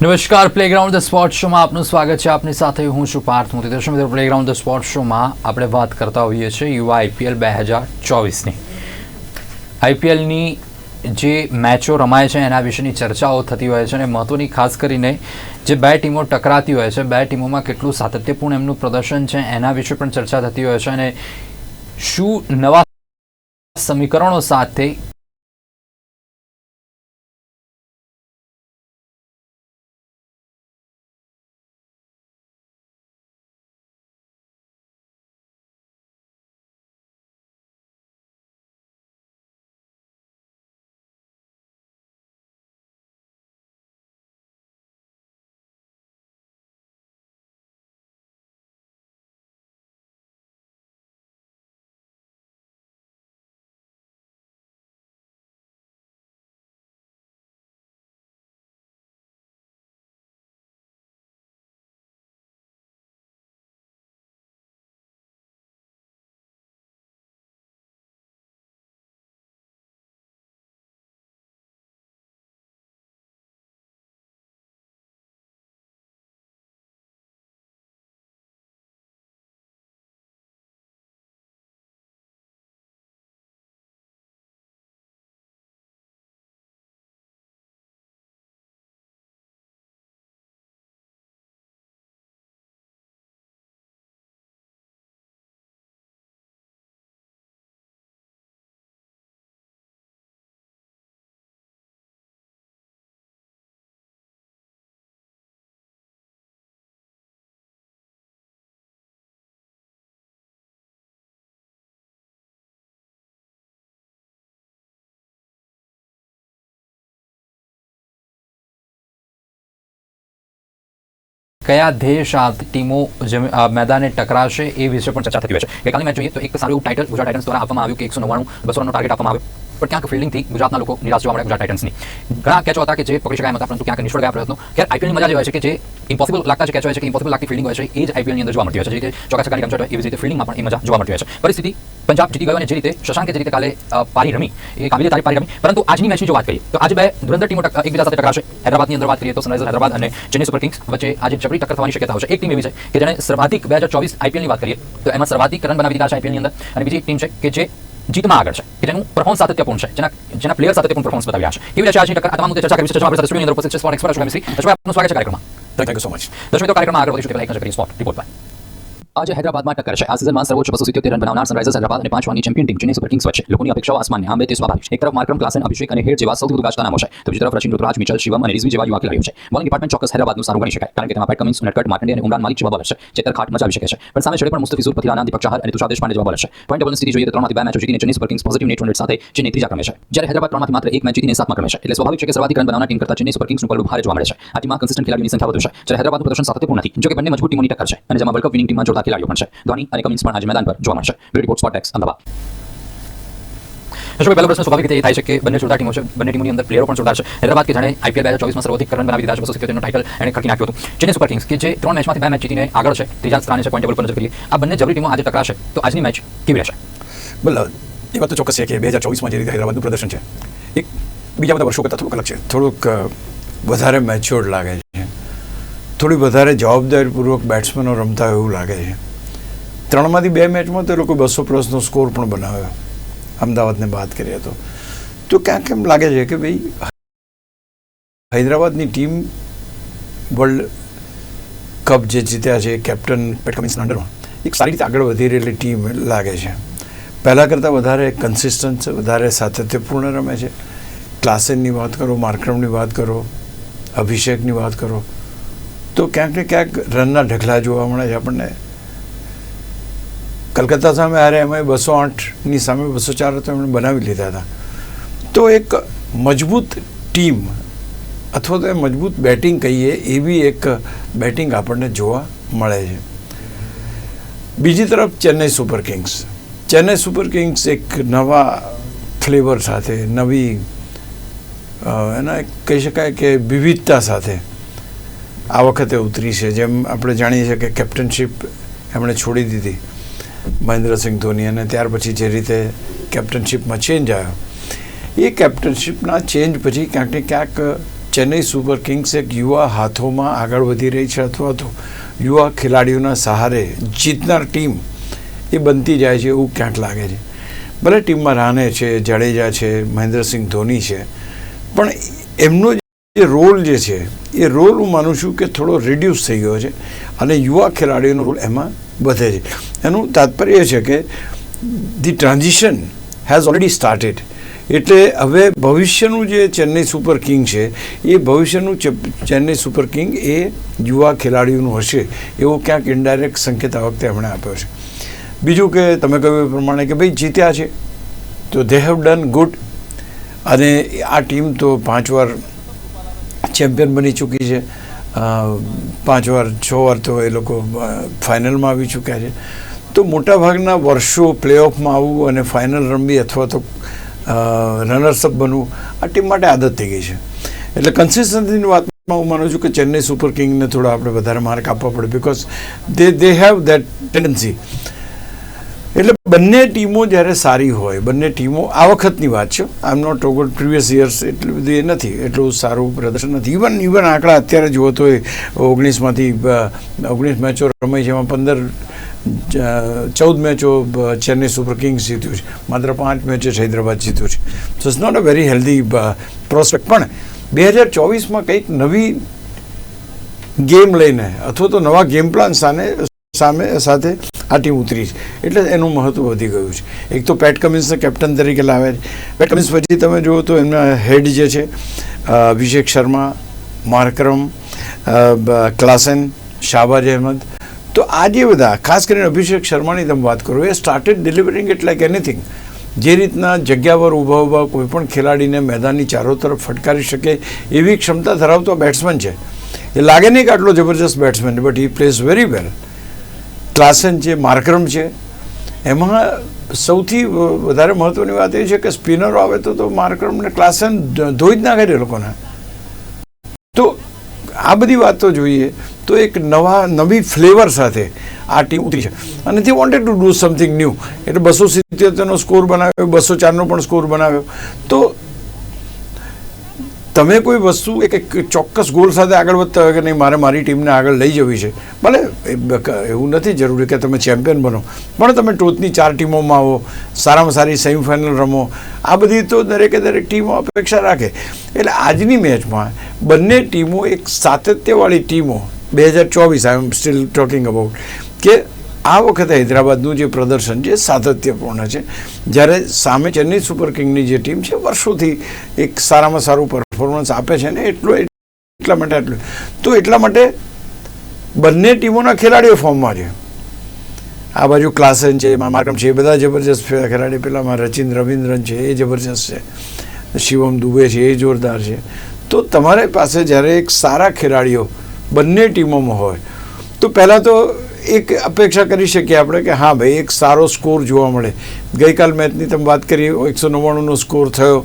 નમસ્કાર playground the sport શોમાં આપનું સ્વાગત છે. આપની સાથે હું છું પાર્થ મોતી. દર્શક મિત્રો પ્લેગ્રાઉન્ડ ધ સ્પોર્ટ શોમાં આપણે વાત કરતા હોઈએ છીએ યુવા આઈપીએલ બે હજાર ચોવીસની. આઈપીએલની જે મેચો રમાય છે એના વિશેની ચર્ચાઓ થતી હોય છે અને મહત્ત્વની ખાસ કરીને જે બે ટીમો ટકરાતી હોય છે, બે ટીમોમાં કેટલું સાતત્યપૂર્ણ એમનું પ્રદર્શન છે એના વિશે પણ ચર્ચા થતી હોય છે અને શું નવા સમીકરણો સાથે કયા ધ્યેય આ ટીમો મેદાને ટકરાશે એ વિશે પણ ચર્ચા થતી હોય છે. ગઈકાલની મેચ જોઈએ તો એક સારું ટાઇટલ ગુજરાત ટાઇટન્સ દ્વારા આપવામાં આવ્યું કે એકસો નવ્વાણું બસો રનનો ટાર્ગેટ આપવામાં આવ્યો. પણ ક્યાંક ફિલ્ડિંગથી ગુજરાતના લોકો નિરાશ જોવા મળ્યા ગુજરાત ટાઇટન્સની ઘણા કેચો હતા કે જે પકડી શકાય હતા, પરંતુ ક્યાંક નિષ્ફળ ગયા પ્રયત્નો. ક્યારે આઈપીએલની મજા જે હોય છે કે જે ઇમ્પોસિબલ લાગતા છે કેચ હોય છે કે ઇમ્પોસિબલ લાગતી ફિલ્ડિંગ હોય છે, એ જ આઈપીએલની અંદર જોવા મળતી હોય છે. જે રીતે ચોકા છક્કાની રમઝટ હોય, એવી રીતે ફિલ્ડિંગમાં પણ એ મજા જોવા મળતી હોય છે. પરિસ્થિતિ પંજાબ જીતી ગયો અને જે રીતે શશાંકે જે રીતે કાલે પારી રમી, એ કાબિલે તારી પારી રમી, પરંતુ આજની મેચની જો વાત કરીએ, તો આજે બે ધુરંધર ટીમો એકબીજા સાથે ટકરાશે. હૈદરાબાદની અંદર વાત કરીએ તો સનરાઇઝર્સ હૈદરાબાદ અને ચેન્નઈ સુપર કિંગ્સ વચ્ચે આજે જબરી ટક્કર થવાની શક્યતા છે. એક ટીમ એવી છે કે જેણે સર્વાધિક બે હજાર ચોવીસ આઈપીએલની વાત કરીએ, તો એમાં સર્વાધિક રન બનાવી દીધા છે આઈપીએલની અંદર. અને બીજી ટીમ છે કે જે જીતમાં આગળ છે. કે જેનું પરફોર્મન્સ સાતત્યપૂર્ણ છે. જેના જેના પ્લેયર સાતત્યપૂર્ણ પરફોર્મન્સ બતાવ્યા છે. કેવી રીતે આજની ટક્કર તમામ મુદ્દે ચર્ચા કરી છે? આપણે સાથે સ્ટુડિયોની અંદર ઉપસ્થિત છે આપનું સ્વાગત છે કાર્યક્રમમાં. થેન્ક યુ સો મચ દર્શકો કાર્યક્રમમાં આગળ વધીશું એક નજર કરીએ સ્પોર્ટ રિપોર્ટ પર. આજે હૈદરાબાદમાં ટક્કર છે. આ સિઝનમાં સર્વોચ્ચ બસો સિત્યોતેર રન બનાવનાર સનરાઇઝર્સ હૈદરાબાદ અને પાંચ champion team Chennai Super Kings વચ્ચે. લોકોની અપેક્ષાઓ આસમાનને. આંબે તે સ્વાભાવિક છે એક તરફ માર્કરમ ક્લાસન, અભિષેક અને હેડ જેવા સૌથી વધુ ગાજતા નામો છે. તો બીજી તરફ રચિન ઋતુરાજ, મિચલ, શિવમ અને રિઝવી જેવા યુવા ખેલાડીઓ છે. બોલિંગ ડિપાર્ટમેન્ટ ચોક્કસ હૈદરાબાદનું સારું ગણી શકાય, કારણ કે તેમાં પેટ કમિન્સ નટકટ માર્કંડે અને ઉમરાન માલિક જેવા બોલર છે ચેતર ખાટ મચાવી શકે છે. પણ સામે છેડે પણ મુસ્તફિઝુર પથિરાના દીપક ચાહર અને તુષાર દેશપાંડે જેવા બોલર છે. પોઈન્ટ ડબલ સ્થિતિ જોઈએ તો ત્રણમાંથી બે મેચો જીતીને Chennai Super Kings positive net hundred સાથે ચેન્નઈ ત્રીજા ક્રમે છે. જ્યારે હૈદરાબાદ ત્રણમાંથી માત્ર એક મેચ જીતીને સાતમા ક્રમે છે. એટલે સ્વાભાવિક છે કે સર્વાધિક રન બનાવનાર ટીમ કરતા ચેન્નઈ સુપર કિંગ્સનું પગલું ભારે જોવા મળે છે. આ ટીમમાં કન્સિસ્ટન્ટ ખેલાડીઓની સંખ્યા વધુ છે. જ્યારે હૈદરાબાદનું પ્રદર્શન સાતત્યપૂર્ણ નથી. જો કે બંને મજબૂત ટીમોની ટક્કર છે. અને જેમાં વર્લ્ડ કપ વિનિંગ ટીમમાં જોરદાર ખેલાડીઓ પણ છે. ધોની અને કમિન્સ પણ આજે મેદાન પર જોવા મળશે. Report spot X Ahmedabad. Ashokbhai પહેલો પ્રશ્ન સ્વાભાવિક રીતે એ થાય છે કે બંને જોરદાર ટીમો છે, બંને ટીમોની અંદર પ્લેયરો પણ જોરદાર છે. હૈદરાબાદ કે જાણે આઈપીએલ બે હજાર ચોવીસમાં સર્વાધિક રન બનાવી દીધા છે, બસો સિત્તેરનો ટાઇટલ એને ખડકી નાખ્યું હતું. ચેન્નઈ સુપર કિંગ્સ કે જે ત્રણ મેચમાંથી બે મેચ જીતીને આગળ છે, ત્રીજા સ્થાને છે પોઈન્ટ ટેબલ પર નજર કરીએ, આ બંને જબરી ટીમો આજે ટકરાશે. તો આજની મેચ કેવી રહેશે? બોલો, એ વાત તો ચોક્કસ છે કે બે હજાર ચોવીસમાં જે રીતે હૈદરાબાદનું પ્રદર્શન છે, એક બીજા બધા વર્ષો કરતાં થોડુંક અલગ છે. થોડુંક વધારે મેચ્યોર્ડ લાગે છે. થોડી વધારે જવાબદારીપૂર્વક બેટ્સમેનો રમતા હોય એવું લાગે છે. ત્રણમાંથી બે મેચમાં તો એ લોકો બસો પ્લસનો સ્કોર પણ બનાવ્યો અમદાવાદને બાદ કરીએ તો. તો ક્યાંક એમ લાગે છે કે ભાઈ, હૈદરાબાદની ટીમ વર્લ્ડ કપ જે જીત્યા છે કેપ્ટન પેટ કમિન્સના અંડરમાં એક સારી રીતે આગળ વધી રહેલી ટીમ લાગે છે. પહેલાં કરતાં વધારે કન્સિસ્ટન્ટ છે, વધારે સાતત્યપૂર્ણ રમે છે. ક્લાસેનની વાત કરો માર્ક્રમની વાત કરો અભિષેકની વાત કરો તો ક્યાંક ને ક્યાંક રનના ઢગલા જોવા મળે છે આપણને. કલકત્તા સામે હારે એમાં બસો આઠની સામે બસો ચાર તો એમણે બનાવી લીધા હતા. તો એક મજબૂત ટીમ અથવા તો એ મજબૂત બેટિંગ કહીએ એવી એક બેટિંગ આપણને જોવા મળે છે. બીજી તરફ Chennai Super Kings. Chennai Super Kings એક નવા ફ્લેવર સાથે, નવી એના કહી શકાય કે વિવિધતા સાથે આ વખતે ઉતરી છે. જેમ આપણે જાણીએ છીએ કે કેપ્ટનશીપ એમણે છોડી દીધી મહેન્દ્રસિંહ ધોની અને ત્યાર પછી જે રીતે કેપ્ટનશીપમાં ચેન્જ આવ્યો. એ કેપ્ટનશીપના ચેન્જ પછી ક્યાંક ને ક્યાંક ચેન્નઈ સુપર કિંગ્સ એક યુવા હાથોમાં આગળ વધી રહી છે અથવા તો યુવા ખેલાડીઓના સહારે જીતનાર ટીમ એ બનતી જાય છે એવું ક્યાંક લાગે છે. ભલે ટીમમાં રાને છે, જાડેજા છે, મહેન્દ્રસિંહ ધોની છે, પણ એમનો જે રોલ જે છે, એ રોલ હું માનું છું કે થોડો રિડ્યુસ થઈ ગયો છે અને યુવા ખેલાડીઓનો રોલ એમાં વધે છે. એનું તાત્પર્ય એ છે કે the transition has already started એટલે હવે ભવિષ્યનું જે ચેન્નઈ સુપર કિંગ છે, એ ભવિષ્યનું ચેન્નઈ સુપર કિંગ એ યુવા ખેલાડીઓનું હશે એવો ક્યાંક ઇન્ડાયરેક્ટ સંકેત આ વખતે એમણે આપ્યો છે. બીજું કે તમે કહ્યું એ પ્રમાણે કે ભાઈ જીત્યા છે, તો દે હેવ ડન ગુડ અને આ ટીમ તો પાંચ વાર ચેમ્પિયન બની ચૂકી છે. પાંચ વાર, છ વાર તો એ લોકો ફાઇનલમાં આવી ચૂક્યા છે. તો મોટાભાગના વર્ષો પ્લેઓફમાં આવવું અને ફાઇનલ રમવી અથવા તો રનર્સઅપ બનવું આ ટીમ માટે આદત થઈ ગઈ છે. એટલે કન્સિસ્ટન્સીની વાતમાં હું માનું છું કે ચેન્નઈ સુપર કિંગને થોડા આપણે વધારે માર્ક આપવા પડે because they they have that tendency બંને ટીમો જ્યારે સારી હોય, બંને ટીમો આ વખતની વાત છે. I am not over previous years એટલું બધું એ નથી, એટલું સારું પ્રદર્શન નથી. ઇવન ઇવન આંકડા અત્યારે જુઓ તો ઓગણીસમાંથી ઓગણીસ મેચો રમાઈ એમાં પંદર ચૌદ મેચો ચેન્નઈ સુપર કિંગ્સ જીત્યું છે. માત્ર પાંચ મેચો હૈદરાબાદ જીત્યું છે. So it's not a very healthy prospect પણ બે હજાર ચોવીસમાં કંઈક નવી ગેમ લઈને, અથવા તો નવા ગેમ પ્લાન સામે સામે સાથે આ ટીમ ઉતરી છે. એટલે એનું મહત્વ વધી ગયું છે. એક તો પેટ કમિન્સને કેપ્ટન તરીકે લાવે છે. પેટ કમિન્સ પછી તમે જુઓ તો એમના હેડ જે છે અભિષેક શર્મા માર્કરમ ક્લાસેન, શાહબાજ અહેમદ. તો આ જે બધા, ખાસ કરીને અભિષેક શર્માની તમે વાત કરો, એ started delivering it like anything જે રીતના જગ્યા પર ઊભા ઊભા કોઈપણ ખેલાડીને મેદાનની ચારો તરફ ફટકારી શકે, એવી ક્ષમતા ધરાવતો બેટ્સમેન છે. એ લાગે નહીં કે આટલો જબરજસ્ત batsman but he plays very well Klaasen છે માર્કરમ છે, એમાં સૌથી વધારે મહત્વની વાત એ છે કે સ્પિનરો આવે તો તો માર્કરમ ને ક્લાસન ધોઈ જ નાખે છે લોકોને. તો આ બધી વાતો જોઈએ તો એક નવા, નવી ફ્લેવર સાથે આ ટીમ ઉતરી છે. અને તે wanted to do something new એટલે બસો સિત્યોતેરનો સ્કોર બનાવ્યો, બસો ચારનો પણ સ્કોર બનાવ્યો. તો તમે કોઈ વસ્તુ, એક એક ચોક્કસ ગોલ સાથે આગળ વધતા હોય કે નહીં, મારે મારી ટીમને આગળ લઈ જવી છે. ભલે એવું નથી જરૂરી કે તમે ચેમ્પિયન બનો. પણ તમે ટોચની ચાર ટીમોમાં આવો, સારામાં સારી સેમિફાઇનલ રમો. આ બધી તો દરેકે દરેક ટીમો અપેક્ષા રાખે. એટલે આજની મેચમાં બંને ટીમો એક સાતત્યવાળી ટીમો, બે હજાર ચોવીસ I am still talking about કે આ વખતે હૈદરાબાદનું જે પ્રદર્શન છે, સાતત્યપૂર્ણ છે. જ્યારે સામે ચેન્નઈ સુપર કિંગની જે ટીમ છે, વર્ષોથી એક સારામાં સારું પરફોર્મન્સ આપે છે ને એટલો એટલા માટે આટલું. તો એટલા માટે બંને ટીમોના ખેલાડીઓ ફોર્મમાં છે. આ બાજુ ક્લાસન છે માર્કમ છે, એ બધા જબરજસ્ત ખેલાડી પેલામાં રચિન રવિન્દ્રન છે, એ જબરજસ્ત છે. શિવમ દુબે છે, એ જોરદાર છે. તો તમારી પાસે જ્યારે એક સારા ખેલાડીઓ બંને ટીમોમાં હોય, તો પહેલાં તો એક અપેક્ષા કરી શકીએ આપણે કે હા ભાઈ, એક સારો સ્કોર જોવા મળે. ગઈકાલ મેચની તમે વાત કરીએ, એકસો નવ્વાણુંનો સ્કોર થયો.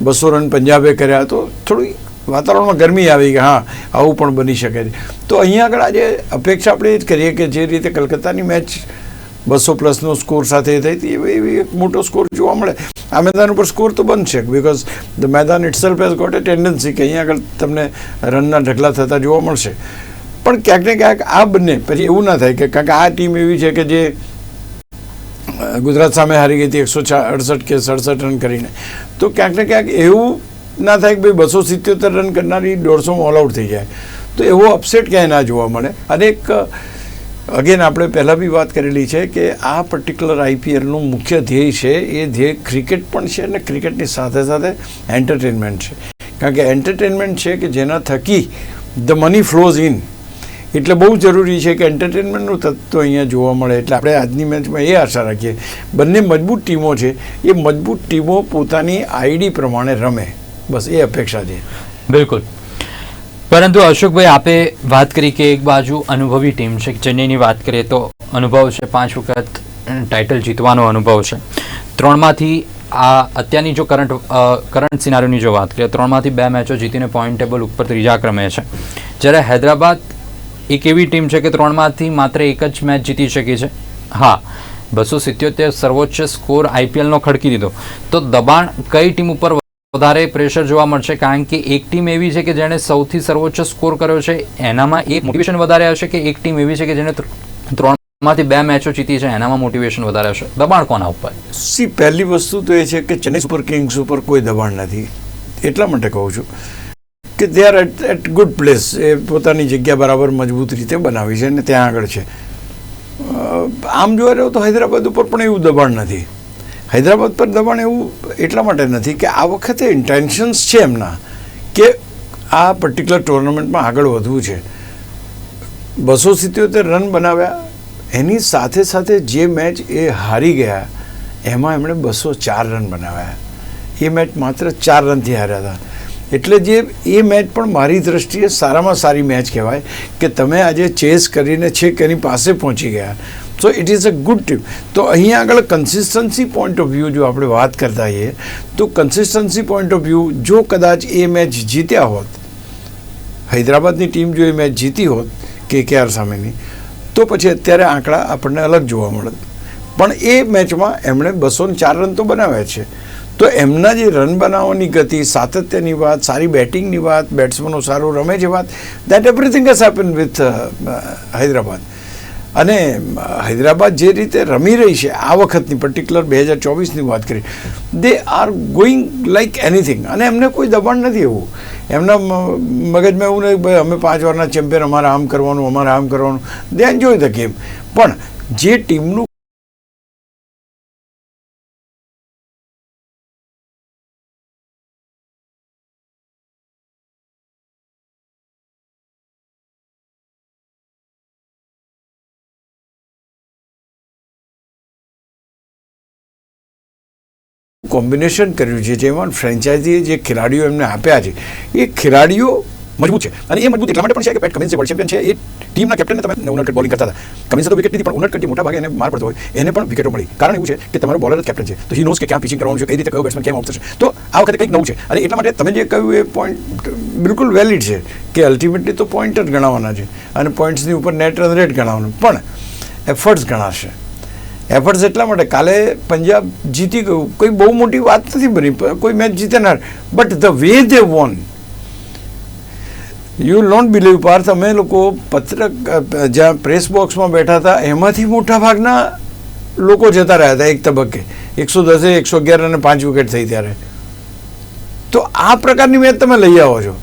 બસો રન પંજાબે કર્યા તો થોડી વાતાવરણમાં ગરમી આવી કે હા, આવું પણ બની શકે છે. તો અહીંયા આગળ આજે અપેક્ષા આપણે એ જ કરીએ કે જે રીતે કલકત્તાની મેચ બસો પ્લસનો સ્કોર સાથે થઈ હતી, એવી એવી એક મોટો સ્કોર જોવા મળે. આ મેદાન ઉપર સ્કોર તો બનશે બિકોઝ ધ મેદાન itself has got a tendency કે અહીંયા આગળ તમને રનના ઢગલા થતા જોવા મળશે. પણ ક્યાંક ને ક્યાંક આ બંને, પછી એવું ના થાય કે કારણ કે આ ટીમ એવી છે કે જે ગુજરાત સામે હારી ગઈ હતી એકસો અડસઠ કે સડસઠ રન કરીને. તો ક્યાંક ને ક્યાંક એવું ના થાય કે ભાઈ બસો સિત્યોતેર રન કરનારી દોઢસો ઓલ આઉટ થઈ જાય. તો એવો અપસેટ ક્યાંય ના જોવા મળે. અને એક અગેન આપણે પહેલાં બી વાત કરેલી છે કે આ પર્ટિક્યુલર આઈપીએલનું મુખ્ય ધ્યેય છે, એ ધ્યેય ક્રિકેટ પણ છે અને ક્રિકેટની સાથે સાથે એન્ટરટેનમેન્ટ છે. કારણ કે એન્ટરટેનમેન્ટ છે કે જેના થકી ધ મની ફ્લોઝ ઇન એટલે બહુ જરૂરી છે કે એન્ટરટેનમેન્ટનું તત્વ અહીંયા જોવા મળે. એટલે આપણે આજની મેચમાં એ આશા રાખીએ. બંને મજબૂત ટીમો છે. એ મજબૂત ટીમો પોતાની આઈડી પ્રમાણે રમે. બસ એ અપેક્ષા છે. બિલકુલ. પરંતુ અશોકભાઈ, આપે વાત કરી કે એક બાજુ અનુભવી ટીમ છે. ચેન્નઈની વાત કરીએ તો અનુભવ છે પાંચ વખત ટાઇટલ જીતવાનો અનુભવ છે. ત્રણમાંથી આ અત્યારની જો કરંટ કરંટ સિનારીઓની જો વાત કરીએ, ત્રણમાંથી બે મેચો જીતીને પોઈન્ટ ટેબલ ઉપર ત્રીજા ક્રમે છે. જ્યારે હૈદરાબાદ એક એવી ટીમ છે કે ત્રણમાંથી માત્ર એક જ મેચ જીતી શકી છે. હા, બસો સિત્યોતેર સર્વોચ્ચ સ્કોર આઈપીએલનો ખડકી દીધો. તો દબાણ કઈ ટીમ ઉપર વધારે પ્રેશર જોવા મળશે? કારણ કે એક ટીમ એવી છે કે જેણે સૌથી સર્વોચ્ચ સ્કોર કર્યો છે. એનામાં એક મોટિવેશન વધારે હશે કે એક ટીમ એવી છે કે જેણે ત્ર- ત્રણમાંથી બે મેચો જીતી છે. એનામાં મોટિવેશન વધારે હશે દબાણ કોના ઉપર? સી, પહેલી વસ્તુ તો એ છે કે ચેન્નઈ સુપર કિંગ્સ ઉપર કોઈ દબાણ નથી. એટલા માટે કહું છું. કે they are at at good place એ પોતાની જગ્યા બરાબર મજબૂત રીતે બનાવી છે અને ત્યાં આગળ છે. આમ જોવા જાવ તો હૈદરાબાદ ઉપર પણ એવું દબાણ નથી. હૈદરાબાદ પર દબાણ એવું એટલા માટે નથી કે આ વખતે ઇન્ટેન્શન્સ છે એમના કે આ પર્ટિક્યુલર ટુર્નામેન્ટમાં આગળ વધવું છે. બસો સિત્યોતેર રન બનાવ્યા. એની સાથે સાથે જે મેચ એ હારી ગયા, એમાં એમણે બસો ચાર રન બનાવ્યા. એ મેચ માત્ર ચાર રનથી હાર્યા હતા. એટલે જે એ મેચ પણ મારી દ્રષ્ટિએ સારામાં સારી મેચ કહેવાય કે તમે આજે ચેસ કરીને છેક એની પાસે પહોંચી ગયા. So it is a good team તો અહીંયા આગળ કન્સિસ્ટન્સી પોઈન્ટ ઓફ વ્યૂ જો આપણે વાત કરતા હોઈએ તો કન્સિસ્ટન્સી પોઈન્ટ ઓફ વ્યૂ જો કદાચ એ મેચ જીત્યા હોત, હૈદરાબાદની ટીમ જો એ મેચ જીતી હોત કેકેઆર સામેની, તો પછી અત્યારે આંકડા આપણને અલગ જોવા મળત પણ એ મેચમાં એમણે બસો ચાર રન તો બનાવ્યા છે. તો એમના જે રન બનાવવાની ગતિ, સાતત્યની વાત, સારી બેટિંગની વાત, બેટ્સમેનો સારો રમે છે વાત that everything has happen with Hyderabad. અને હૈદરાબાદ જે રીતે રમી રહી છે, આ વખતની પર્ટિક્યુલર બે હજાર ચોવીસની વાત કરી they are going like anything અને એમને કોઈ દબાણ નથી એવું. એમના મગજમાં એવું નહીં ભાઈ અમે પાંચ વારના ચેમ્પિયન, અમારે આમ કરવાનું, અમારે આમ કરવાનું. દે એન્જોય ધ ગેમ પણ જે ટીમનું કોમ્બિનેશન કર્યું છે જેમાં ફ્રેન્ચાઇઝીએ જે ખેલાડીઓ એમને આપ્યા છે, એ ખેલાડીઓ મજબૂત છે. અને એ મજબૂત એટલા માટે પણ છે કે પેટ કમિન્સ જે વર્લ્ડ ચેમ્પિયન છે, એ ટીમના કેપ્ટનને તમે ઉનટ બોલિંગ કરતા હતા. કમિન્સ તો વિકેટ નથી પણ ઉનટ મોટા ભાગે એને માર પડતો હોય. એને પણ વિકેટો મળી. કારણ એવું છે કે તમારો બોલર જ કેપ્ટન છે. તો હી નોઝ કે ક્યાં પિચિંગ કરવાનું છે, કઈ રીતે કયો બેટ્સમેન કેમ આઉટ થશે. તો આ વખતે કંઈક નવું છે. અને એટલા માટે તમે જે કહ્યું એ પોઈન્ટ બિલકુલ વેલિડ છે કે અલ્ટિમેટલી તો પોઈન્ટ જ ગણાવવાના છે. અને પોઈન્ટ્સની ઉપર નેટ રન રેટ ગણાવવાનું પણ એફર્ટ્સ ગણાશે. એફર્ટ્સ એટલા માટે, કાલે પંજાબ જીતી ગયું. કોઈ બહુ મોટી વાત નથી બની કોઈ મેચ જીતનાર. But the way they won you not believe Parth, અમે લોકો પત્રક જ્યાં પ્રેસ બોક્સમાં બેઠા હતા, એમાંથી મોટા ભાગના લોકો જતા રહ્યા હતા એક તબક્કે. એકસો દસે, એકસો અગિયાર અને પાંચ વિકેટ થઈ ત્યારે. તો આ પ્રકારની મેચ તમે લઈ આવો છો.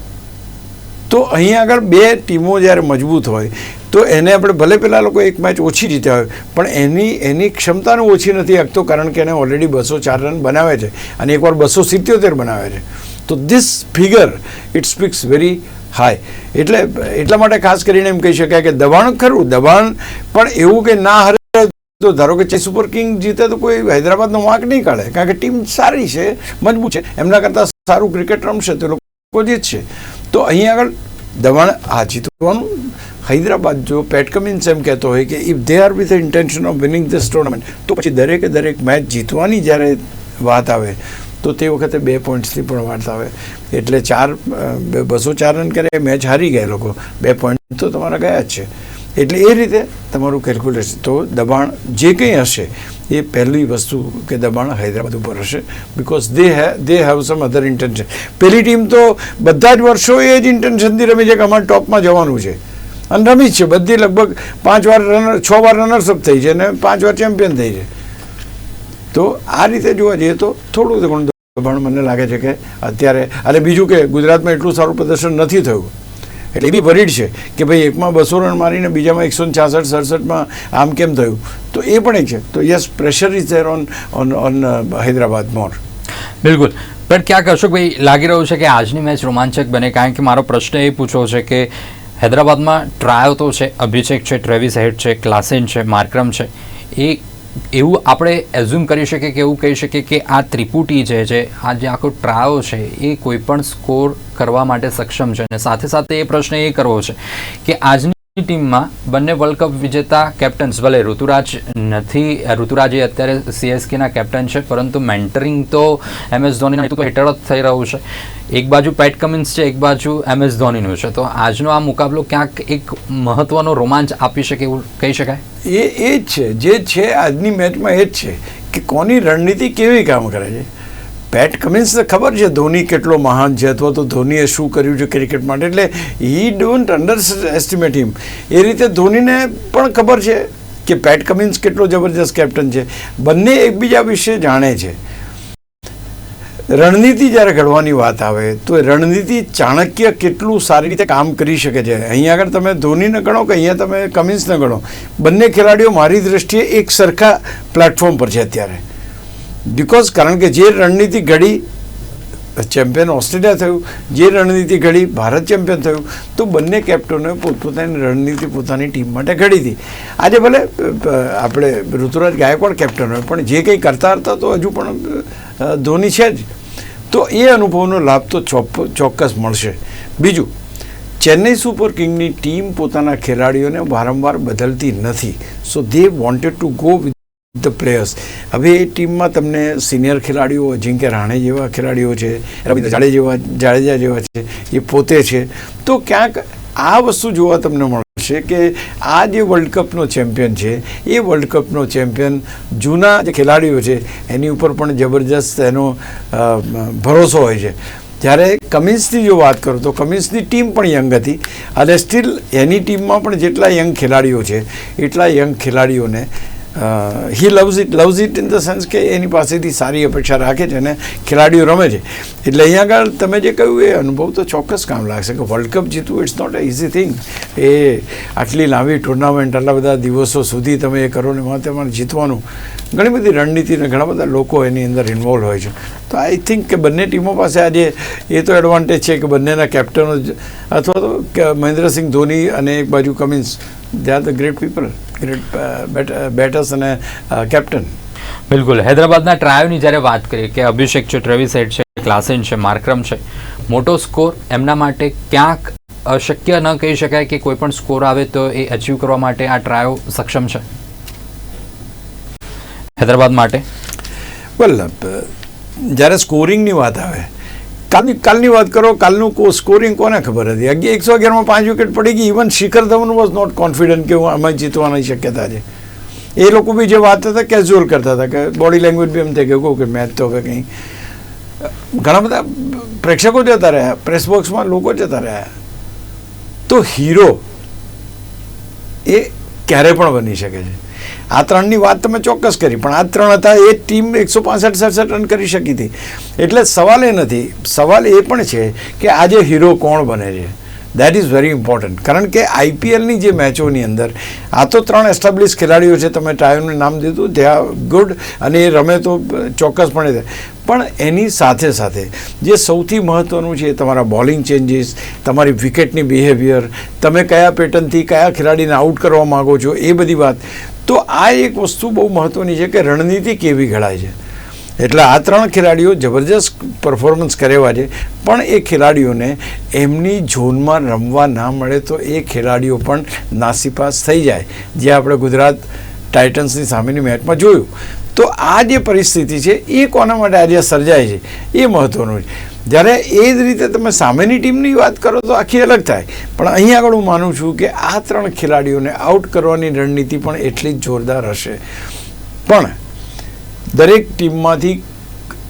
તો અહીં આગળ બે ટીમો જ્યારે મજબૂત હોય તો એને આપણે ભલે પેલા લોકો એક મેચ ઓછી જીત્યા હોય, પણ એની એની ક્ષમતાને ઓછી નથી આપતો કારણ કે એને ઓલરેડી બસો ચાર રન બનાવે છે અને એકવાર બસો સિત્યોતેર બનાવે છે. તો this figure it speaks very high એટલે, એટલા માટે ખાસ કરીને એમ કહી શકાય કે દબાણ ખરું, દબાણ પણ એવું કે ના હરે, તો ધારો કે ચેસ સુપર કિંગ જીતે તો કોઈ હૈદરાબાદનો વાંક નહીં કાઢે, કારણ કે ટીમ સારી છે, મજબૂત છે. એમના કરતાં સારું ક્રિકેટ રમશે તો લોકો જીતશે. તો અહીં આગળ દબાણ આ જીતવાનું હૈદરાબાદ જો પેટ કમિન્સ એમ કહેતો હોય કે if they are with intention of winning this tournament તો પછી દરેકે દરેક મેચ જીતવાની જ્યારે વાત આવે, તો તે વખતે બે પોઈન્ટ્સની પણ વાત આવે. એટલે ચાર બસો ચાર રન કરે મેચ હારી ગયા લોકો. બે પોઈન્ટ તો તમારા ગયા જ છે. એટલે એ રીતે તમારું કેલ્ક્યુલેશન તો દબાણ જે કંઈ હશે, એ પહેલી વસ્તુ કે દબાણ હૈદરાબાદ ઉપર હશે. Because they he they have some other intention પહેલી ટીમ તો બધા જ વર્ષો એ જ ઇન્ટેન્શનથી રમી છે કે અમારે ટોપમાં જવાનું છે. અને રમી જ છે. બધી લગભગ પાંચ વાર રનર છ વાર રનર્સઅપ થઈ છે અને પાંચ વાર ચેમ્પિયન થઈ છે. તો આ રીતે જોવા જઈએ તો થોડું ઘણું દબાણ મને લાગે છે કે અત્યારે અને બીજું કે ગુજરાતમાં એટલું સારું પ્રદર્શન નથી થયું. એટલે એ બી વરીડ છે કે ભાઈ એકમાં બસો રન મારીને બીજામાં એકસો છાસઠ, સડસઠમાં આમ કેમ થયું? તો એ પણ એક છે. તો yes pressure is there on on on Hyderabad more બિલકુલ. પણ ક્યાંક અશોકભાઈ લાગી રહ્યું છે કે આજની મેચ રોમાંચક બને? કારણ કે મારો પ્રશ્ન એ પૂછવો છે કે હૈદરાબાદમાં ટ્રાયો તો છે, અભિષેક છે ટ્રેવિસ હેડ છે ક્લાસેન છે માર્ક્રમ છે. એ એવું આપણે એઝ્યુમ કરી શકીએ કે એવું કહી શકીએ કે આ ત્રિપુટી જે છે, આ જે આખો ટ્રાયો છે, એ કોઈ પણ સ્કોર કરવા માટે સક્ષમ છે. અને સાથે સાથે એ પ્રશ્ન એ કરવો છે કે આજની ટીમમાં બંને વર્લ્ડ કપ વિજેતા કેપ્ટન્સ ભલે ઋતુરાજ નથી ઋતુરાજ એ અત્યારે સીએસકેના કેપ્ટન છે, પરંતુ મેન્ટરિંગ તો એમ એસ ધોનીના નેતૃત્વ હેઠળ જ થઈ રહ્યું છે. એક બાજુ પેટ કમિન્સ છે, એક બાજુ એમ એસ ધોનીનું છે. તો આજનો આ મુકાબલો ક્યાંક એક મહત્વનો રોમાંચ આપી શકે એવું કહી શકાય? એ એ જ છે. જે છે આજની મેચમાં એ જ છે કે કોની રણનીતિ કેવી કામ કરે છે? પેટ કમિન્સને ખબર છે, ધોની કેટલો મહાન છે અથવા તો ધોનીએ શું કર્યું છે ક્રિકેટ માટે? એટલે he don't underestimate him એ રીતે ધોનીને પણ ખબર છે કે પેટ કમિન્સ કેટલો જબરજસ્ત કેપ્ટન છે. બંને એકબીજા વિશે જાણે છે. રણનીતિ જ્યારે ઘડવાની વાત આવે, તો એ રણનીતિ ચાણક્ય કેટલું સારી રીતે કામ કરી શકે છે. અહીંયા આગળ તમે ધોનીને ગણો કે અહીંયા તમે કમિન્સને ગણો? બંને ખેલાડીઓ મારી દ્રષ્ટિએ એક સરખા પ્લેટફોર્મ પર છે અત્યારે. બિકોઝ કારણ કે જે રણનીતિ ઘડી, ચેમ્પિયન ઓસ્ટ્રેલિયા થયું, જે રણનીતિ ઘડી ભારત ચેમ્પિયન થયું, તો બંને કેપ્ટનોએ પોતપોતાની રણનીતિ પોતાની ટીમ માટે ઘડી હતી. આજે ભલે આપણે ઋતુરાજ ગાયકવાડ કેપ્ટન હોય, પણ જે કંઈ કરતા હતા તો હજુ પણ ધોની છે જ. તો એ અનુભવનો લાભ તો ચોક્કસ મળશે. બીજું, ચેન્નઈ સુપર કિંગની ટીમ પોતાના ખેલાડીઓને વારંવાર બદલતી નથી. So they wanted to go with the players હવે એ ટીમમાં તમને સિનિયર ખેલાડીઓ અજિંક્ય રાણે જેવા ખેલાડીઓ છે, રવિન્દ્ર જાડે જેવા, જાડેજા જેવા છે, એ પોતે છે. તો ક્યાંક આ વસ્તુ જોવા તમને મળશે કે આ જે વર્લ્ડ કપનો ચેમ્પિયન છે, એ વર્લ્ડ કપનો ચેમ્પિયન જૂના જે ખેલાડીઓ છે, એની ઉપર પણ જબરજસ્ત એનો ભરોસો હોય છે. જ્યારે કમિન્સની જો વાત કરું તો કમિન્સની ટીમ પણ યંગ હતી, અને સ્ટીલ એની ટીમમાં પણ જેટલા યંગ ખેલાડીઓ છે, એટલા યંગ ખેલાડીઓને he loves it loves it in the sense કે એની પાસેથી સારી અપેક્ષા રાખે છે અને ખેલાડીઓ રમે છે. એટલે અહીંયા આગળ તમે જે કહ્યું, એ અનુભવ તો ચોક્કસ કામ લાગશે કે world cup જીતવું it's not a easy thing એ આટલી લાંબી ટુર્નામેન્ટ આટલા બધા દિવસો સુધી તમે એ કરો ને એમાં તમારે જીતવાનું. ઘણી બધી રણનીતિ અને ઘણા બધા લોકો એની અંદર ઇન્વોલ્વ હોય છે. તો આઈ થિંક કે બંને ટીમો પાસે આજે એ તો એડવાન્ટેજ છે કે બંનેના કેપ્ટનો અથવા તો મહેન્દ્રસિંહ ધોની અને એક બાજુ Cummins they are the great people great batters અને કેપ્ટન બિલકુલ. હૈદરાબાદના ટ્રાયોની જ્યારે વાત કરીએ કે અભિષેક છે ટ્રેવિસ હેડ છે ક્લાસિન છે માર્ક્રમ છે મોટો સ્કોર એમના માટે ક્યાંક અશક્ય ન કહી શકાય કે કોઈ પણ સ્કોર આવે તો એ અચીવ કરવા માટે આ ટ્રાયો સક્ષમ છે. હૈદરાબાદ માટે. વેલ જ્યારે સ્કોરિંગની વાત આવે કાલની કાલની વાત કરો, કાલનું કો સ્કોરિંગ કોને ખબર હતી? અગિયાર, એકસો અગિયારમાં પાંચ વિકેટ પડી ગઈ. Even Shikhar Dhawan was not confident કે આમાં જીતવાની શક્યતા છે. એ લોકો બી જે વાત હતા કેઝ્યુઅલ કરતા હતા કે બોડી લેંગ્વેજ બી એમ થઈ ગયું કે મેચ તો હવે કંઈ. ઘણા બધા પ્રેક્ષકો જતા રહ્યા પ્રેસ બોક્સમાં લોકો જતા રહ્યા. તો હીરો એ ક્યારે પણ બની શકે છે? આ ત્રણની વાત તમે ચોક્કસ કરી, પણ આ ત્રણ હતા, એ ટીમ એકસો પાસઠ સડસઠ રન કરી શકી હતી. એટલે સવાલ એ નથી, સવાલ એ પણ છે કે આજે હીરો કોણ બને છે? દેટ ઇઝ વેરી ઇમ્પોર્ટન્ટ કારણ કે આઈપીએલની જે મેચોની અંદર, આ તો ત્રણ એસ્ટાબ્લિશ ખેલાડીઓ છે, તમે ટ્રાયોનું નામ દીધું દે આર ગુડ અને એ રમે તો ચોક્કસપણે પણ એની સાથે સાથે, જે સૌથી મહત્ત્વનું છે, તમારા બોલિંગ ચેન્જીસ તમારી વિકેટની બિહેવિયર તમે કયા પેટર્નથી કયા ખેલાડીને આઉટ કરવા માગો છો, એ બધી વાત તો આ એક વસ્તુ બહુ મહત્ત્વની છે કે રણનીતિ કેવી ઘડાય છે. એટલે આ ત્રણ ખેલાડીઓ જબરજસ્ત પરફોર્મન્સ કરેવા છે, પણ એ ખેલાડીઓને એમની ઝોનમાં રમવા ના મળે તો એ ખેલાડીઓ પણ નાસીપાસ થઈ જાય. જે આપણે ગુજરાત ટાઇટન્સની સામેની મેચમાં જોયું. તો આ જે પરિસ્થિતિ છે, એ કોના માટે આજે સર્જાય છે? એ મહત્ત્વનું છે. જ્યારે એ જ રીતે તમે સામેની ટીમની વાત કરો તો આખી અલગ થાય. પણ અહીં આગળ હું માનું છું કે આ ત્રણ ખેલાડીઓને આઉટ કરવાની રણનીતિ પણ એટલી જ જોરદાર હશે. પણ દરેક ટીમમાંથી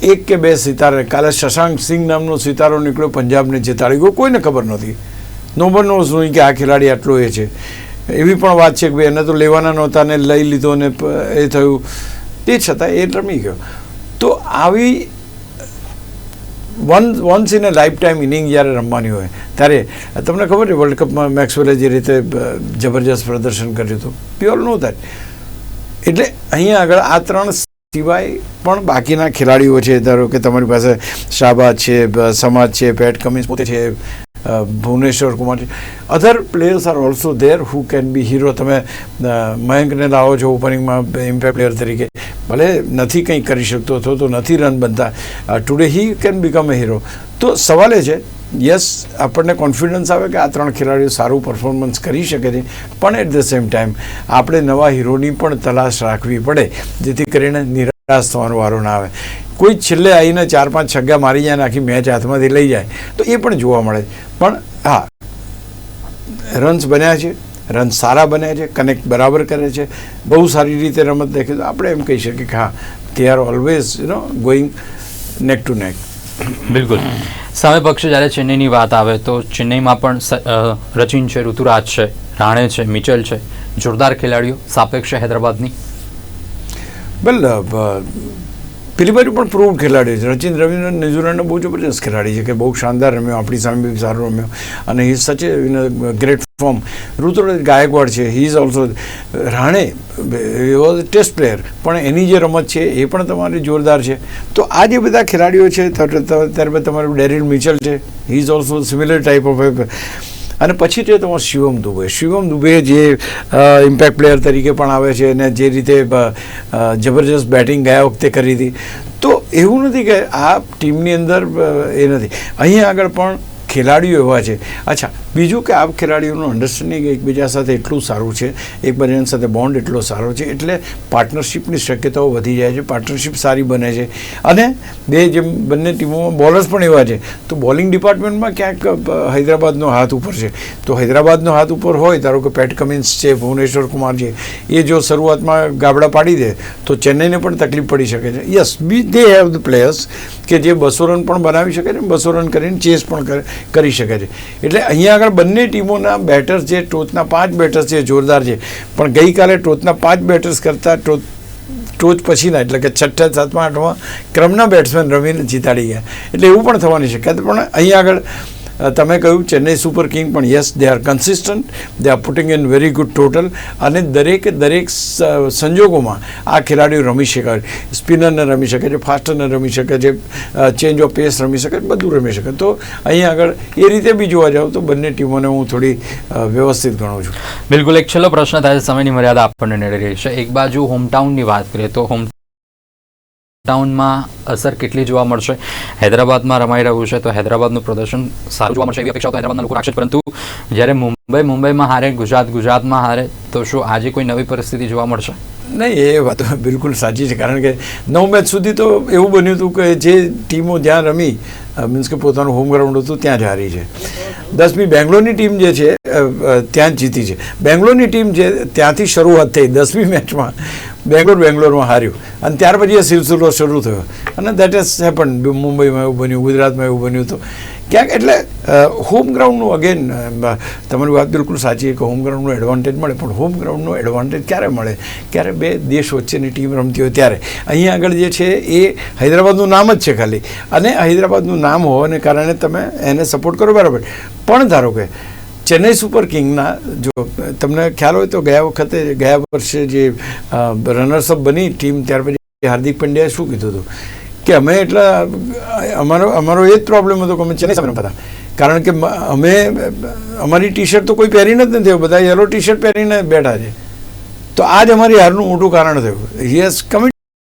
એક કે બે સિતારે, કાલે શશાંક સિંહ નામનો સિતારો નીકળ્યો, પંજાબને જીતાડી ગયો, કોઈને ખબર નથી નો વન નોઝ નહીં કે આ ખેલાડી આટલો એ છે. એવી પણ વાત છે કે ભાઈ, એને તો લેવાના નહોતા ને લઈ લીધો ને એ થયું. તે છતાં એ રમી ગયો. તો આવી one once in a lifetime inning જ્યારે રમવાની હોય, ત્યારે તમને ખબર છે વર્લ્ડ કપમાં મેક્સવેલે જે રીતે જબરજસ્ત પ્રદર્શન કર્યું હતું? પ્યોર નો થાય. એટલે અહીંયા આગળ આ ત્રણ સિવાય પણ બાકીના ખેલાડીઓ છે, ધારો કે તમારી પાસે શાહબાદ છે સમાજ છે પેટ કમિન્સ પોતે છે ભુવનેશ્વર છે other players are also there who can be hero તમે મયંકને લાવો છો ઓપનિંગમાં ઇમ્પેક્ટ પ્લેયર તરીકે. ભલે નથી કંઈ કરી શકતો, અથવા તો નથી રન બનતા today he can become a hero તો સવાલ એ છે યસ આપણને કોન્ફિડન્સ આવે કે આ ત્રણ ખેલાડીઓ સારું પરફોર્મન્સ કરી શકે છે, પણ એટ ધ સેમ ટાઈમ આપણે નવા હીરોની પણ તલાશ રાખવી પડે, જેથી કરીને નિરાશ થવાનું વારો ના આવે. કોઈ છેલ્લે આવીને ચાર પાંચ છગ્ગા મારી જાય ને આખી મેચ હાથમાંથી લઈ જાય, તો એ પણ જોવા મળે પણ હા રન્સ બન્યા છે રન સારા બન્યા છે કનેક્ટ બરાબર કરે છે, બહુ સારી રીતે રમત દેખે તો આપણે એમ કહી શકીએ કે હા they are always you know going neck to neck બિલકુલ. સામે પક્ષે જ્યારે ચેન્નઈની વાત આવે, તો ચેન્નઈમાં પણ રચિન છે, ઋતુરાજ છે, રાણે છે, મિચલ છે, જોરદાર ખેલાડીઓ, સાપેક્ષ છે હૈદરાબાદની. વેલ પેલી બાજુ પણ પ્રૂવ ખેલાડી છે. રચિન રવિન્દ્ર ન્યુઝીલેન્ડનો બહુ જબરજસ્ત ખેલાડી છે કે બહુ શાનદાર રમ્યો, આપણી સામે બી સારું રમ્યો. અને he such in great form Ruturaj Gaikwad છે. He is also Rane was test player પણ એની જે રમત છે એ પણ તમારી જોરદાર છે. તો આ જે બધા ખેલાડીઓ છે ત્યારબાદ તમારું ડેરિલ મિચલ છે. He is also similar type of અને પછી છે તમારો શિવમ દુબે શિવમ દુબે જે ઇમ્પેક્ટ પ્લેયર તરીકે પણ આવે છે અને જે રીતે જબરજસ્ત બેટિંગ ગયા વખતે કરી હતી. તો એવું નથી કે આ ટીમની અંદર એ નથી. અહીંયા આગળ પણ ખેલાડીઓ એવા છે. અચ્છા બીજું કે આ ખેલાડીઓનું અન્ડરસ્ટેન્ડિંગ એકબીજા સાથે એટલું સારું છે, એકબીજાની સાથે બોન્ડ એટલો સારો છે, એટલે પાર્ટનરશિપની શક્યતાઓ વધી જાય છે પાર્ટનરશિપ સારી બને છે. અને બે જેમ બંને ટીમોમાં બોલર્સ પણ એવા છે, તો બોલિંગ ડિપાર્ટમેન્ટમાં ક્યાંક હૈદરાબાદનો હાથ ઉપર છે. તો હૈદરાબાદનો હાથ ઉપર હોય, ધારો કે પેટ કમિન્સ છે, ભુવનેશ્વર કુમાર છે, એ જો શરૂઆતમાં ગાબડા પાડી દે, તો ચેન્નઈને પણ તકલીફ પડી શકે છે. Yes be they have the players કે જે બસો રન પણ બનાવી શકે છે, બસો રન કરીને ચેસ પણ કરી શકે છે. એટલે અહીંયા આગળ બંને ટીમોના બેટર્સ જે ટોચના પાંચ બેટર્સ છે, જોરદાર છે. પણ ગઈકાલે ટોચના પાંચ બેટર્સ કરતાં ટોચ ટોચ પછીના, એટલે કે છઠ્ઠા, સાતમા, આઠમા ક્રમના બેટ્સમેન રમીને જીતાડી ગયા. એટલે એવું પણ થવાની શક્યતા. પણ અહીંયા આગળ તમે કહ્યું ચેન્નઈ સુપર કિંગ, પણ yes they are consistent they are putting in very good total અને દરેકે, દરેક સંજોગોમાં આ ખેલાડીઓ રમી શકે સ્પિનરને રમી શકે છે, ફાસ્ટરને રમી શકે છે ચેન્જ ઓફ પેસ રમી શકે બધું રમી શકે તો અહીં આગળ એ રીતે બી જોવા જાવ તો બંને ટીમોને હું થોડી વ્યવસ્થિત ગણું છું. બિલકુલ, એક છેલ્લો પ્રશ્ન થાય સમયની મર્યાદા આપણને નડી રહી છે. એક બાજુ હોમટાઉનની વાત કરીએ તો હોમ ટાઉનમાં અસર કેટલી જોવા મળશે? હૈદરાબાદમાં રમાઈ રહ્યું છે, તો હૈદરાબાદનું પ્રદર્શન સારું જોવા મળશે એવી અપેક્ષા તો હૈદરાબાદના લોકો રાખશે પરંતુ જ્યારે મુંબઈ, મુંબઈમાં હારે, ગુજરાત, ગુજરાતમાં હારે, તો શું આજે કોઈ નવી પરિસ્થિતિ જોવા મળશે? નહીં, એ વાત બિલકુલ સાચી છે, કારણ કે નવ મેચ સુધી તો એવું બન્યું હતું કે જે ટીમો જ્યાં રમી મીન્સ કે પોતાનું હોમ ગ્રાઉન્ડ હતું, ત્યાં જ હારી છે. દસમી બેંગ્લોરની ટીમ જે છે ત્યાં જ જીતી છે. બેંગ્લોરની ટીમ જે ત્યાંથી શરૂઆત થઈ દસમી મેચમાં બેંગ્લોર, બેંગ્લોરમાં હાર્યું. અને ત્યાર પછી એ સિલસિલો શરૂ થયો. અને દેટ ઇઝ હેપન મુંબઈમાં એવું બન્યું, ગુજરાતમાં એવું બન્યું તો. ક્યાંક એટલે હોમ ગ્રાઉન્ડનું અગેન તમારી વાત બિલકુલ સાચી કે હોમ ગ્રાઉન્ડનો એડવાન્ટેજ મળે, પણ હોમ ગ્રાઉન્ડનું એડવાન્ટેજ ક્યારે મળે? ક્યારે બે દેશ વચ્ચેની ટીમ રમતી હોય ત્યારે. અહીંયા આગળ જે છે, એ હૈદરાબાદનું નામ જ છે ખાલી. અને હૈદરાબાદનું નામ હોવાને કારણે તમે એને સપોર્ટ કરો બરાબર. પણ ધારો કે ચેન્નઈ સુપર કિંગના જો તમને ખ્યાલ હોય તો ગયા વખતે, ગયા વર્ષે જે રનર્સઅપ બની ટીમ, ત્યાર પછી હાર્દિક પંડ્યાએ શું કીધું હતું? કે અમે એટલા, અમારો અમારો એ જ પ્રોબ્લેમ હતો કે અમે ચેન્નઈ સામે હતા. કારણ કે અમે, અમારી ટી શર્ટ તો કોઈ પહેરીને જ નથી બધા યલો ટી શર્ટ પહેરીને બેઠા છે. તો આ જ અમારી હારનું મોટું કારણ થયું. યસ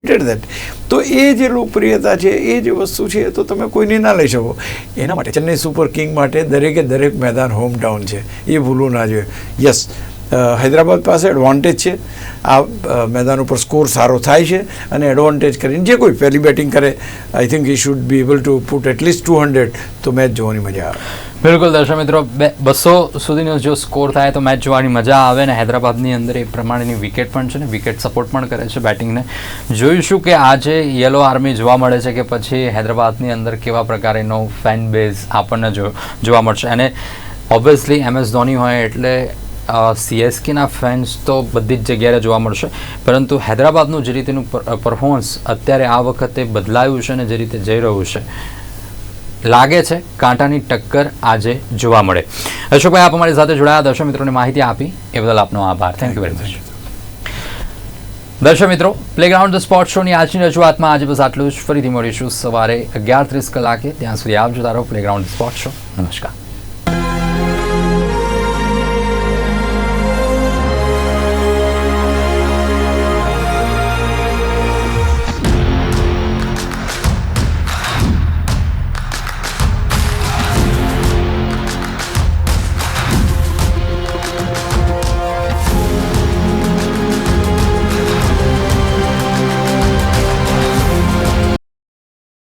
કમિટેડ દેટ તો એ જે લોકપ્રિયતા છે, એ જે વસ્તુ છે, તો તમે કોઈની ના લઈ શકો. એના માટે ચેન્નઈ સુપર કિંગ માટે દરેકે દરેક મેદાન હોમ ટાઉન છે. એ ભૂલવું ના જોઈએ. યસ હૈદરાબાદ પાસે એડવાન્ટેજ છે. આ મેદાન ઉપર સ્કોર સારો થાય છે અને એડવાન્ટેજ કરીને જે કોઈ પહેલી બેટિંગ કરે I think he should be able to put at least two hundred તો મેચ જોવાની મજા આવે. બિલકુલ દર્શક મિત્રો, બે, બસો સુધીનો જો સ્કોર થાય તો મેચ જોવાની મજા આવે ને હૈદરાબાદની અંદર એ પ્રમાણેની વિકેટ પણ છે ને વિકેટ સપોર્ટ પણ કરે છે બેટિંગને જોઈશું કે આજે યલો આર્મી જોવા મળે છે કે પછી હૈદરાબાદની અંદર કેવા પ્રકારનો ફેન બેઝ આપણને જોવા મળશે. અને ઓબ્વિયસલી એમ એસ ધોની હોય એટલે સીએસકેના ફેન્સ તો બધી જ જગ્યાએ જોવા મળશે. પરંતુ હૈદરાબાદનું જે રીતેનું પરફોર્મન્સ અત્યારે આ વખતે બદલાયું છે ને જે રીતે જઈ રહ્યું છે લાગે છે કાંટાની ટક્કર આજે જોવા મળે. અશોકભાઈ આપ અમારી સાથે જોડાયા. દર્શક મિત્રોને માહિતી આપી. એ બદલ આપનો આભાર. થેન્ક યુ વેરી મચ દર્શક મિત્રો પ્લેગ્રાઉન્ડ ધ સ્પોર્ટ શોની આજની રજૂઆતમાં આજે બસ આટલું જ. ફરીથી મળીશું સવારે અગિયાર ત્રીસ કલાકે. ત્યાં સુધી આવજો રહો પ્લેગ્રાઉન્ડ સ્પોર્ટ શો નમસ્કાર.